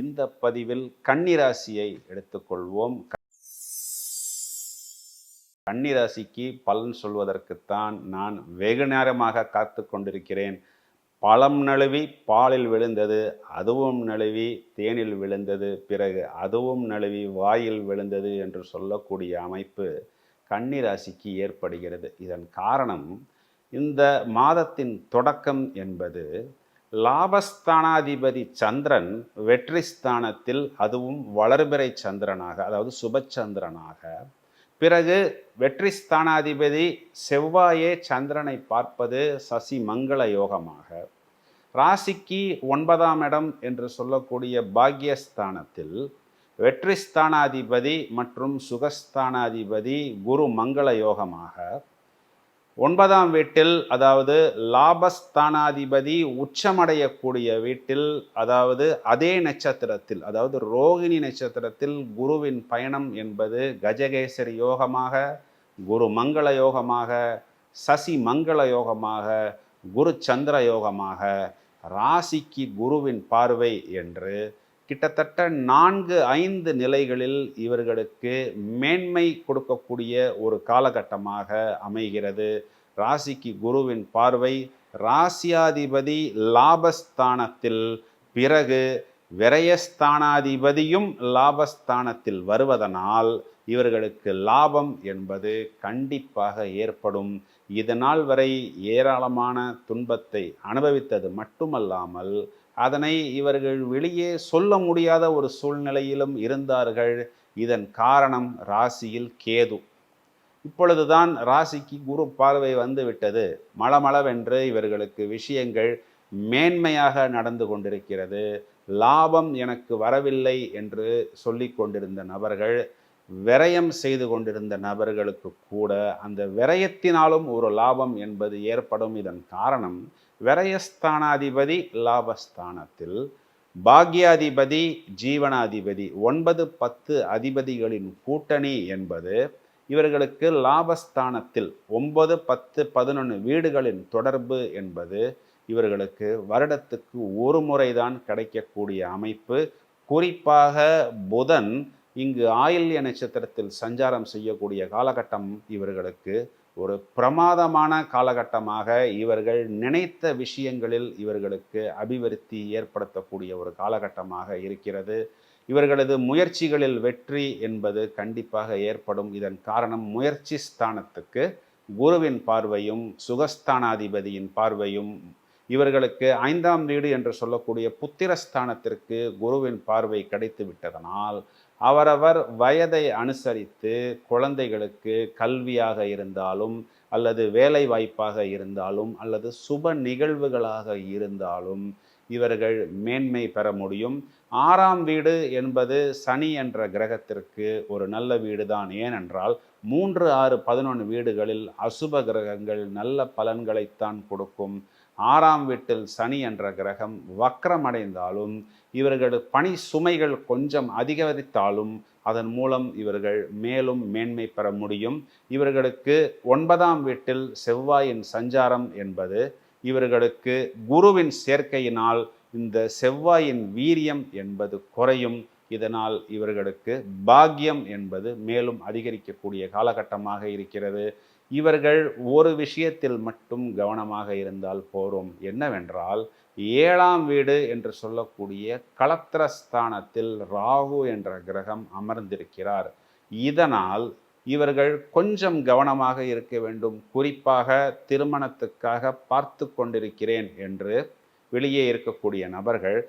இந்த பதிவில் கன்னிராசியை எடுத்துக்கொள்வோம். கன்னிராசிக்கு பலன் சொல்வதற்குத்தான் நான் வெகு நேரமாக காத்து கொண்டிருக்கிறேன். பழம் நழுவி பாலில் விழுந்தது அதுவும் நழுவி தேனில் விழுந்தது பிறகு அதுவும் நழுவி வாயில் விழுந்தது என்று சொல்லக்கூடிய அமைப்பு கன்னிராசிக்கு ஏற்படுகிறது. இதன் காரணம் இந்த மாதத்தின் தொடக்கம் என்பது லாபஸ்தானாதிபதி சந்திரன் வெற்றி ஸ்தானத்தில் அதுவும் வளர்பிறை சந்திரனாக அதாவது சுபச்சந்திரனாக பிறகு வெற்றி ஸ்தானாதிபதி செவ்வாயே சந்திரனை பார்ப்பது சசி மங்கள யோகமாக. ராசிக்கு ஒன்பதாம் இடம் என்று சொல்லக்கூடிய பாக்யஸ்தானத்தில் வெற்றி ஸ்தானாதிபதி மற்றும் சுகஸ்தானாதிபதி குரு மங்கள யோகமாக. ஒன்பதாம் வீட்டில் அதாவது லாபஸ்தானாதிபதி உச்சமடையக்கூடிய வீட்டில் அதாவது அதே நட்சத்திரத்தில் அதாவது ரோகிணி நட்சத்திரத்தில் குருவின் பயணம் என்பது கஜகேசரி யோகமாக குரு மங்கள யோகமாக சசி மங்கள யோகமாக குரு சந்திர யோகமாக ராசிக்கு குருவின் பார்வை என்று கிட்டத்தட்ட நான்கு ஐந்து நிலைகளில் இவர்களுக்கு மேன்மை கொடுக்கக்கூடிய ஒரு காலகட்டமாக அமைகிறது. ராசிக்கு குருவின் பார்வை ராசியாதிபதி லாபஸ்தானத்தில் பிறகு விரயஸ்தானாதிபதியும் லாபஸ்தானத்தில் வருவதனால் இவர்களுக்கு லாபம் என்பது கண்டிப்பாக ஏற்படும். இதனால் வரை ஏராளமான துன்பத்தை அனுபவித்தது மட்டுமல்லாமல் அதனை இவர்கள் வெளியே சொல்ல முடியாத ஒரு சூழ்நிலையிலும் இருந்தார்கள். இதன் காரணம் ராசியில் கேது. இப்பொழுதுதான் ராசிக்கு குரு பார்வை வந்து விட்டது. மளமளவென்று இவர்களுக்கு விஷயங்கள் மேன்மையாக நடந்து கொண்டிருக்கிறது. லாபம் எனக்கு வரவில்லை என்று சொல்லி கொண்டிருந்த நபர்கள் விரயம் செய்து கொண்டிருந்த நபர்களுக்கு கூட அந்த விரயத்தினாலும் ஒரு லாபம் என்பது ஏற்படும். இதன் காரணம் விரயஸ்தானாதிபதி லாபஸ்தானத்தில் பாக்யாதிபதி ஜீவனாதிபதி ஒன்பது பத்து அதிபதிகளின் கூட்டணி என்பது இவர்களுக்கு லாபஸ்தானத்தில் ஒன்பது பத்து பதினொன்று வீடுகளின் தொடர்பு என்பது இவர்களுக்கு வருடத்துக்கு ஒரு முறைதான் கிடைக்கக்கூடிய அமைப்பு. குறிப்பாக புதன் இங்கு ஆயில்ய நட்சத்திரத்தில் சஞ்சாரம் செய்யக்கூடிய காலகட்டம் இவர்களுக்கு ஒரு பிரமாதமான காலகட்டமாக இவர்கள் நினைத்த விஷயங்களில் இவர்களுக்கு அபிவிருத்தி ஏற்படுத்தக்கூடிய ஒரு காலகட்டமாக இருக்கிறது. இவர்களது முயற்சிகளில் வெற்றி என்பது கண்டிப்பாக ஏற்படும். இதன் காரணம் முயற்சி ஸ்தானத்துக்கு குருவின் பார்வையும் சுகஸ்தானாதிபதியின் பார்வையும் இவர்களுக்கு ஐந்தாம் வீடு என்று சொல்லக்கூடிய புத்திரஸ்தானத்திற்கு குருவின் பார்வை கிடைத்து விட்டதனால் அவரவர் வயதை அனுசரித்து குழந்தைகளுக்கு கல்வியாக இருந்தாலும் அல்லது வேலை வாய்ப்பாக இருந்தாலும் அல்லது சுப நிகழ்வுகளாக இருந்தாலும் இவர்கள் மேன்மை பெற முடியும். ஆறாம் வீடு என்பது சனி என்ற கிரகத்திற்கு ஒரு நல்ல வீடு தான் ஏனென்றால் மூன்று ஆறு பதினொன்று வீடுகளில் அசுப கிரகங்கள் நல்ல பலன்களைத்தான் கொடுக்கும். ஆறாம் வீட்டில் சனி என்ற கிரகம் வக்கரமடைந்தாலும் இவர்கள் பணி சுமைகள் கொஞ்சம் அதிகரித்தாலும் அதன் மூலம் இவர்கள் மேலும் மேன்மை பெற முடியும். இவர்களுக்கு ஒன்பதாம் வீட்டில் செவ்வாயின் சஞ்சாரம் என்பது இவர்களுக்கு குருவின் சேர்க்கையினால் இந்த செவ்வாயின் வீரியம் என்பது குறையும். இதனால் இவர்களுக்கு பாக்கியம் என்பது மேலும் அதிகரிக்கக்கூடிய காலகட்டமாக இருக்கிறது. இவர்கள் ஒரு விஷயத்தில் மட்டும் கவனமாக இருந்தால் போரும் என்னவென்றால் ஏழாம் வீடு என்று சொல்லக்கூடிய கலத்திரஸ்தானத்தில் ராகு என்ற கிரகம் அமர்ந்திருக்கிறார். இதனால் இவர்கள் கொஞ்சம் கவனமாக இருக்க வேண்டும். குறிப்பாக திருமணத்துக்காக பார்த்து கொண்டிருக்கிறேன் என்று வெளியே இருக்கக்கூடிய நபர்கள்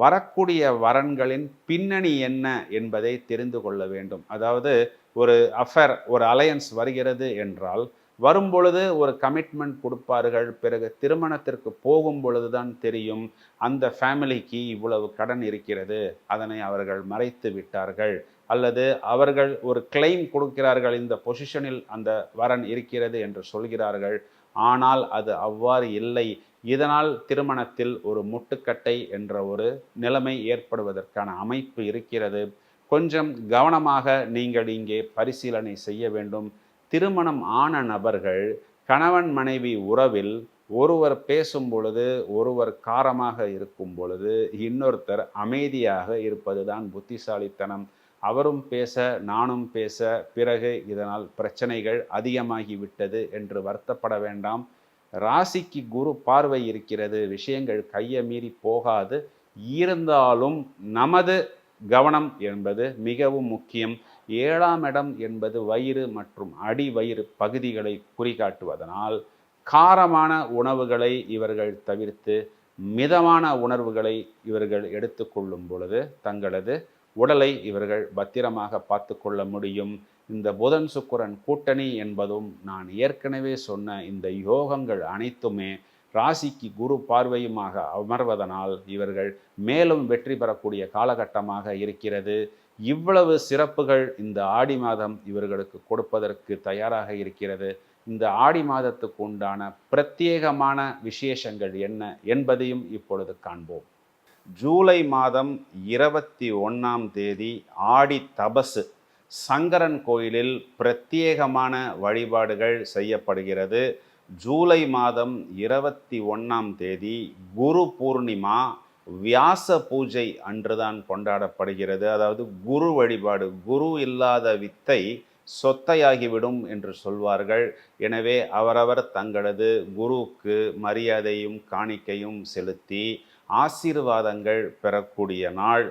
வரக்கூடிய வரன்களின் பின்னணி என்ன என்பதை தெரிந்து கொள்ள வேண்டும். அதாவது ஒரு அஃபேர் ஒரு அலையன்ஸ் வருகிறது என்றால் வரும் பொழுது ஒரு கமிட்மெண்ட் கொடுப்பார்கள் பிறகு திருமணத்திற்கு போகும் பொழுதுதான் தெரியும் அந்த ஃபேமிலிக்கு இவ்வளவு கடன் இருக்கிறது அதனை அவர்கள் மறைத்து விட்டார்கள் அல்லது அவர்கள் ஒரு கிளைம் கொடுக்கிறார்கள் இந்த பொசிஷனில் அந்த வரன் இருக்கிறது என்று சொல்கிறார்கள் ஆனால் அது அவ்வாறு இல்லை. இதனால் திருமணத்தில் ஒரு முட்டுக்கட்டை என்ற ஒரு நிலைமை ஏற்படுவதற்கான அமைப்பு இருக்கிறது. கொஞ்சம் கவனமாக நீங்கள் இங்கே பரிசீலனை செய்ய வேண்டும். திருமணம் ஆன நபர்கள் கணவன் மனைவி உறவில் ஒருவர் பேசும் பொழுது ஒருவர் காரமாக இருக்கும் பொழுது இன்னொருத்தர் அமைதியாக இருப்பதுதான் புத்திசாலித்தனம். அவரும் பேச நானும் பேச பிறகு இதனால் பிரச்சனைகள் அதிகமாகிவிட்டது என்று வருத்தப்பட வேண்டாம். ராசிக்கு குரு பார்வை இருக்கிறது. விஷயங்கள் கையை மீறி போகாது. இருந்தாலும் நமது கவனம் என்பது மிகவும் முக்கியம். ஏழாம் இடம் என்பது வயிறு மற்றும் அடி வயிறு பகுதிகளை குறிகாட்டுவதனால் காரமான உணவுகளை இவர்கள் தவிர்த்து மிதமான உணர்வுகளை இவர்கள் எடுத்துக்கொள்ளும் பொழுது தங்களது உடலை இவர்கள் பத்திரமாக பார்த்து கொள்ள முடியும். இந்த புதன் சுக்கரன் கூட்டணி என்பதும் நான் ஏற்கனவே சொன்ன இந்த யோகங்கள் அனைத்துமே ராசிக்கு குரு பார்வையுமாக அமர்வதனால் இவர்கள் மேலும் வெற்றி பெறக்கூடிய காலகட்டமாக இருக்கிறது. இவ்வளவு சிறப்புகள் இந்த ஆடி மாதம் இவர்களுக்கு கொடுப்பதற்கு தயாராக இருக்கிறது. இந்த ஆடி மாதத்துக்கு உண்டான பிரத்யேகமான விசேஷங்கள் என்ன என்பதையும் இப்பொழுது காண்போம். ஜூலை மாதம் இருபத்தி ஒன்றாம் தேதி ஆடி தபசு சங்கரன் கோயிலில் பிரத்யேகமான வழிபாடுகள் செய்யப்படுகிறது. ஜூலை மாதம் இருபத்தி ஒன்றாம் தேதி குரு பூர்ணிமா வியாச பூஜை அன்றுதான் கொண்டாடப்படுகிறது. அதாவது குரு வழிபாடு குரு இல்லாத வித்தை சொத்தையாகிவிடும் என்று சொல்வார்கள். எனவே அவரவர் தங்களது குருவுக்கு மரியாதையும் காணிக்கையும் செலுத்தி ஆசீர்வாதங்கள் பெறக்கூடிய நாள்.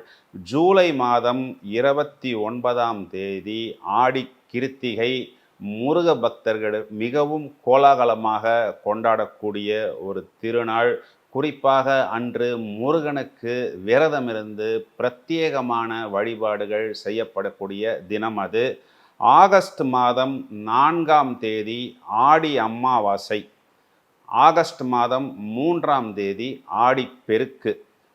ஜூலை மாதம் இருபத்தி ஒன்பதாம் தேதி ஆடி கிருத்திகை முருக பக்தர்கள் மிகவும் கோலாகலமாக கொண்டாடக்கூடிய ஒரு திருநாள். குறிப்பாக அன்று முருகனுக்கு விரதமிருந்து பிரத்யேகமான வழிபாடுகள் செய்யப்படக்கூடிய தினம் அது. ஆகஸ்ட் மாதம் நான்காம் தேதி ஆடி அம்மாவாசை ஆகஸ்ட் மாதம் மூன்றாம் தேதி ஆடிப்பெருக்கு.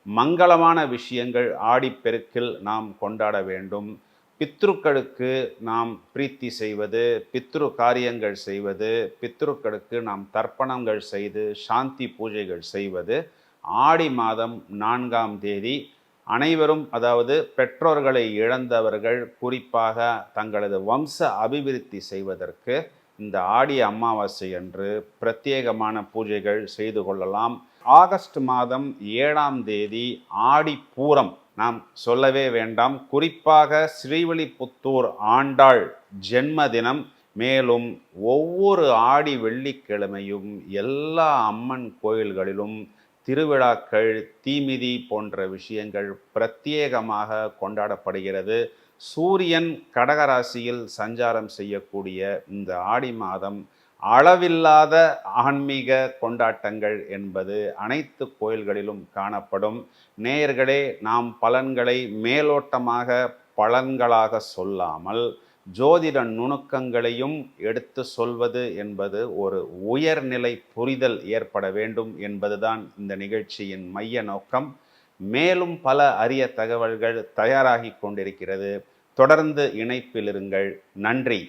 மங்களமான விஷயங்கள் ஆடிப்பெருக்கில் நாம் கொண்டாட வேண்டும். பித்ருக்களுக்கு நாம் பிரீத்தி செய்வது பித்ரு காரியங்கள் செய்வது பித்ருக்களுக்கு நாம் தர்ப்பணங்கள் செய்து சாந்தி பூஜைகள் செய்வது ஆடி மாதம் நான்காம் தேதி அனைவரும் அதாவது பெற்றோர்களை இழந்தவர்கள் குறிப்பாக தங்களது வம்ச அபிவிருத்தி செய்வதற்கு இந்த ஆடி அமாவாசை அன்று பிரத்யேகமான பூஜைகள் செய்து கொள்ளலாம். ஆகஸ்ட் மாதம் ஏழாம் தேதி ஆடி பூரம் நாம் சொல்லவே வேண்டாம். குறிப்பாக ஸ்ரீவில்லிபுத்தூர் ஆண்டாள் ஜென்ம தினம் மேலும் ஒவ்வொரு ஆடி வெள்ளிக்கிழமையும் எல்லா அம்மன் கோயில்களிலும் திருவிழாக்கள் தீமிதி போன்ற விஷயங்கள் பிரத்யேகமாக கொண்டாடப்படுகிறது. சூரியன் கடகராசியில் சஞ்சாரம் செய்யக்கூடிய இந்த ஆடி மாதம் அளவில்லாத ஆன்மீக கொண்டாட்டங்கள் என்பது அனைத்து கோயில்களிலும் காணப்படும். நேயர்களே நாம் பலன்களை மேலோட்டமாக பலன்களாக சொல்லாமல் ஜோதிட நுணுக்கங்களையும் எடுத்து சொல்வது என்பது ஒரு உயர்நிலை புரிதல் ஏற்பட வேண்டும் என்பதுதான் இந்த நிகழ்ச்சியின் மைய நோக்கம். மேலும் பல அரிய தகவல்கள் தயாராகி கொண்டிருக்கிறது. தொடர்ந்து இணைப்பில் இருங்கள். நன்றி.